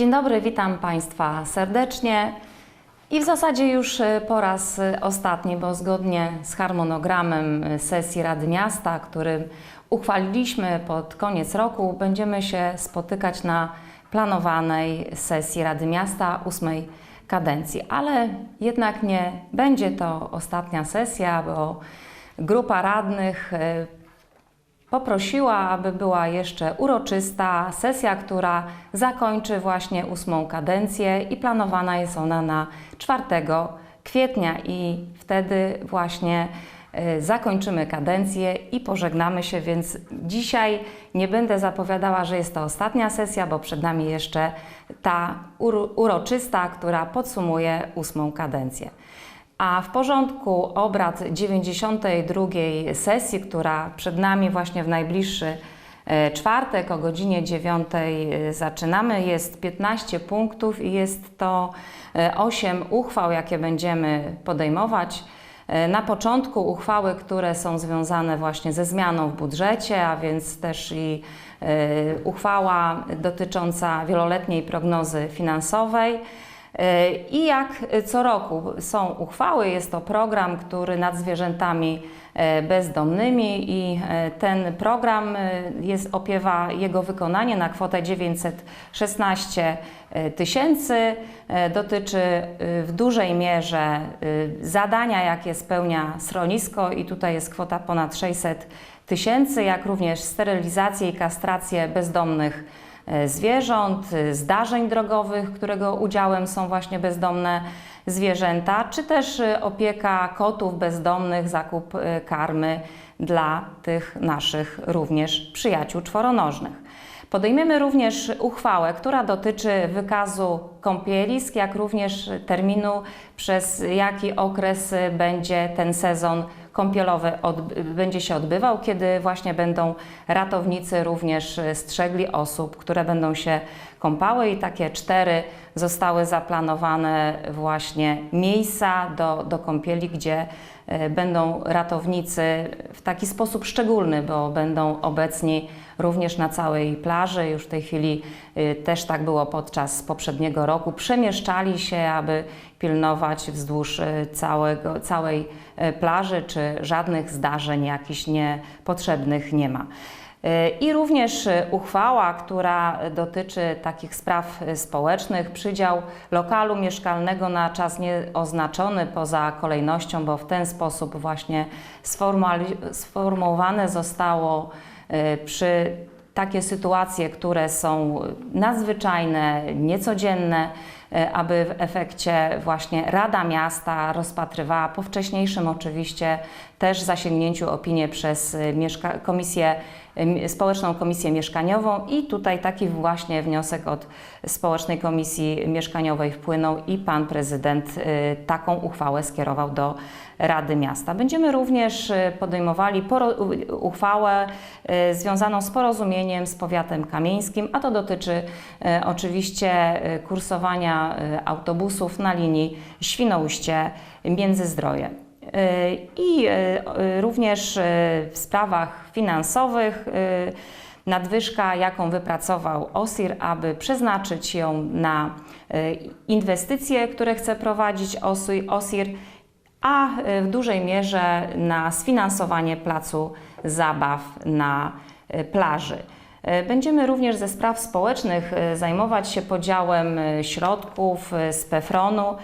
Dzień dobry, witam Państwa serdecznie. I w zasadzie już e, po raz e, ostatni, bo zgodnie z harmonogramem e, sesji Rady Miasta, który uchwaliliśmy pod koniec roku, będziemy się spotykać na planowanej sesji Rady Miasta ósmej kadencji. Ale jednak nie będzie to ostatnia sesja, bo grupa radnych poprosiła, aby była jeszcze uroczysta sesja, która zakończy właśnie ósmą kadencję i planowana jest ona na 4 kwietnia i wtedy właśnie e, zakończymy kadencję i pożegnamy się, więc dzisiaj nie będę zapowiadała, że jest to ostatnia sesja, bo przed nami jeszcze ta uro- uroczysta, która podsumuje ósmą kadencję. A w porządku obrad 92 sesji, która przed nami właśnie w najbliższy e, czwartek o godzinie 9 e, zaczynamy, jest 15 punktów i jest to e, 8 uchwał, jakie będziemy podejmować. E, Na początku uchwały, które są związane właśnie ze zmianą w budżecie, a więc też i e, uchwała dotycząca wieloletniej prognozy finansowej. I jak co roku są uchwały, jest to program, który nad zwierzętami e, bezdomnymi i e, ten program e, jest, opiewa jego wykonanie na kwotę 916 tysięcy. Dotyczy w dużej mierze zadania, jakie spełnia schronisko i tutaj jest kwota ponad 600 tysięcy, jak również sterylizację i kastrację bezdomnych zwierząt, e, zdarzeń drogowych, którego udziałem są właśnie bezdomne zwierzęta, czy też e, opieka kotów bezdomnych, zakup e, karmy dla tych naszych również przyjaciół czworonożnych. Podejmiemy również uchwałę, która dotyczy wykazu kąpielisk, jak również terminu, przez jaki okres e, będzie ten sezon kąpielowy będzie się odbywał, kiedy właśnie będą ratownicy również strzegli osób, które będą się kąpały i takie cztery zostały zaplanowane właśnie miejsca do, do kąpieli, gdzie e, będą ratownicy w taki sposób szczególny, bo będą obecni również na całej plaży. Już w tej chwili y, też tak było podczas poprzedniego roku. Przemieszczali się, aby pilnować wzdłuż y, całego, całej plaży, czy żadnych zdarzeń jakichś niepotrzebnych nie ma. I również uchwała, która dotyczy takich spraw społecznych, przydział lokalu mieszkalnego na czas nieoznaczony poza kolejnością, bo w ten sposób właśnie sformułowane zostało y, przy takie sytuacje, które są nadzwyczajne, niecodzienne, aby w efekcie właśnie Rada Miasta rozpatrywała po wcześniejszym oczywiście też zasięgnięciu opinię przez e, komisję, e, Społeczną Komisję Mieszkaniową i tutaj taki właśnie wniosek od Społecznej Komisji Mieszkaniowej wpłynął i Pan Prezydent e, taką uchwałę skierował do Rady Miasta. Będziemy również e, podejmowali uchwałę e, związaną z porozumieniem z powiatem kamieńskim, a to dotyczy e, oczywiście e, kursowania e, autobusów na linii Świnoujście-Międzyzdroje. E, I e, również w sprawach finansowych nadwyżka, jaką wypracował OSIR, aby przeznaczyć ją na inwestycje, które chce prowadzić OSI- OSIR, a w dużej mierze na sfinansowanie placu zabaw na plaży. E, Będziemy również ze spraw społecznych e, zajmować się podziałem e, środków z PEFRON-u.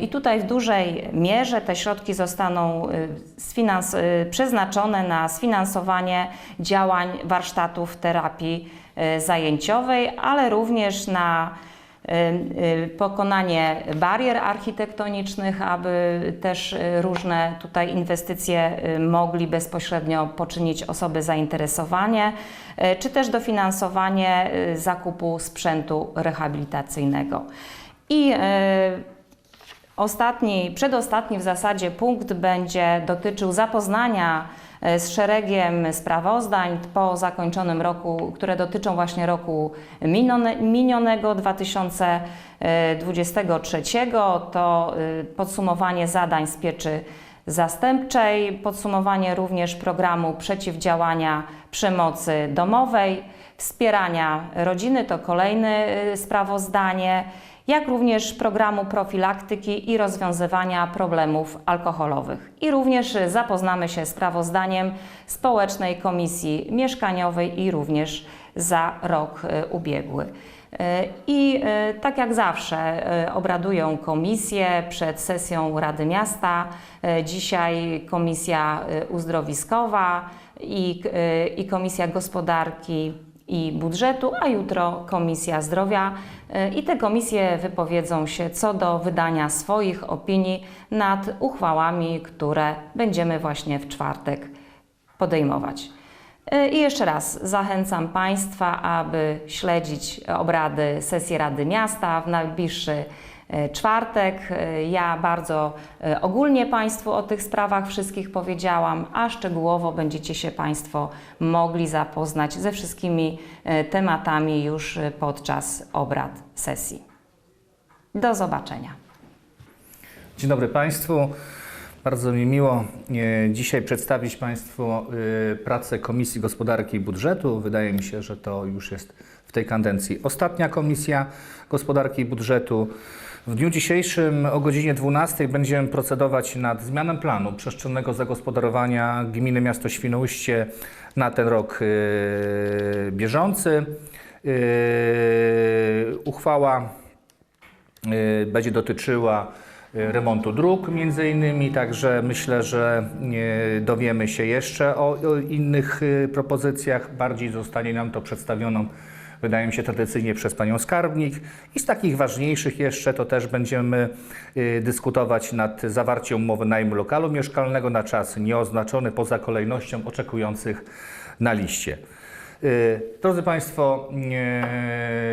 I tutaj w dużej mierze te środki zostaną przeznaczone na sfinansowanie działań warsztatów terapii zajęciowej, ale również na pokonanie barier architektonicznych, aby też y, różne tutaj inwestycje y, mogli bezpośrednio poczynić osoby zainteresowane, y, czy też dofinansowanie y, zakupu sprzętu rehabilitacyjnego. I y, Ostatni, przedostatni w zasadzie punkt będzie dotyczył zapoznania z szeregiem sprawozdań po zakończonym roku, które dotyczą właśnie roku minione- minionego 2023. To y, podsumowanie zadań z pieczy zastępczej, podsumowanie również programu przeciwdziałania przemocy domowej, wspierania rodziny to kolejne y, sprawozdanie, jak również programu profilaktyki i rozwiązywania problemów alkoholowych. I również zapoznamy się sprawozdaniem Społecznej Komisji Mieszkaniowej i również za rok y, ubiegły. Y, I tak jak zawsze obradują komisje przed sesją Rady Miasta. Dzisiaj Komisja Uzdrowiskowa i, i Komisja Gospodarki i Budżetu, a jutro Komisja Zdrowia. Y, I te komisje wypowiedzą się co do wydania swoich opinii nad uchwałami, które będziemy właśnie w czwartek podejmować. Y, I jeszcze raz zachęcam Państwa, aby śledzić obrady sesji Rady Miasta w najbliższy czwartek. Y, Ja bardzo y, ogólnie Państwu o tych sprawach wszystkich powiedziałam, a szczegółowo będziecie się Państwo mogli zapoznać ze wszystkimi tematami już podczas obrad sesji. Do zobaczenia. Dzień dobry Państwu. Bardzo mi miło e, dzisiaj przedstawić Państwu e, pracę Komisji Gospodarki i Budżetu. Wydaje mi się, że to już jest w tej kadencji ostatnia Komisja Gospodarki i Budżetu. W dniu dzisiejszym o godzinie 12 będziemy procedować nad zmianą planu przestrzennego zagospodarowania gminy miasto Świnoujście na ten rok e, bieżący. E, Uchwała y, będzie dotyczyła y, remontu dróg między innymi, także myślę, że y, dowiemy się jeszcze o, o innych y, propozycjach. Bardziej zostanie nam to przedstawioną, wydaje mi się, tradycyjnie przez panią skarbnik. I z takich ważniejszych jeszcze to też będziemy y, dyskutować nad zawarciem umowy najmu lokalu mieszkalnego na czas nieoznaczony poza kolejnością oczekujących na liście. Y, Drodzy Państwo,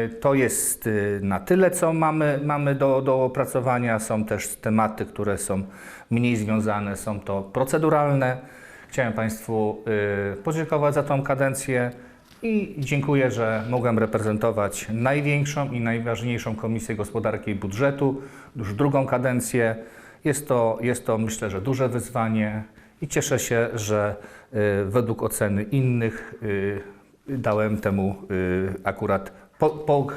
y, to jest na tyle, co mamy, mamy do, do opracowania. Są też tematy, które są mniej związane, są to proceduralne. Chciałem Państwu podziękować za tą kadencję i dziękuję, że mogłem reprezentować największą i najważniejszą Komisję Gospodarki i Budżetu już drugą kadencję. Jest to, jest to myślę, że duże wyzwanie i cieszę się, że y, według oceny innych y, dałem temu y, akurat, po, po,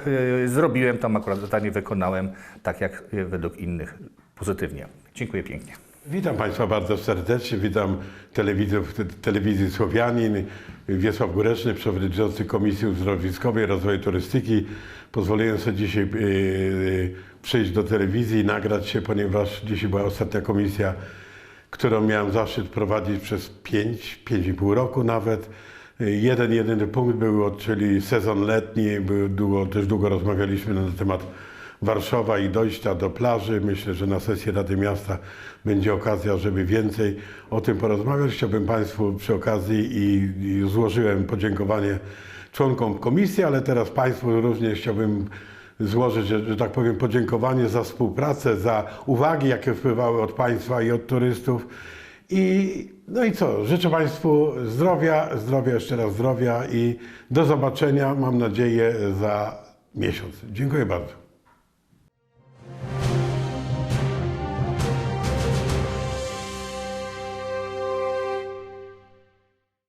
y, zrobiłem tam akurat zadanie, wykonałem tak jak y, według innych pozytywnie. Dziękuję pięknie. Witam Państwa bardzo serdecznie. Witam telewidzów te- telewizji Słowianin. Wiesław Góreczny, przewodniczący Komisji Uzdrowiskowej Rozwoju Turystyki. Pozwoliłem sobie dzisiaj yy, przyjść do telewizji i nagrać się, ponieważ dzisiaj była ostatnia komisja, którą miałem zaszczyt prowadzić przez 5, 5,5 roku nawet. Jeden, jedyny punkt był, czyli sezon letni. Był długo, też długo rozmawialiśmy na temat Warszawa i dojścia do plaży. Myślę, że na sesji Rady Miasta będzie okazja, żeby więcej o tym porozmawiać. Chciałbym Państwu przy okazji i, i złożyłem podziękowanie członkom komisji, ale teraz Państwu również chciałbym złożyć, że, że tak powiem, podziękowanie za współpracę, za uwagi, jakie wpływały od Państwa i od turystów. I no i co? Życzę Państwu zdrowia, zdrowia, jeszcze raz zdrowia i do zobaczenia, mam nadzieję, za miesiąc. Dziękuję bardzo.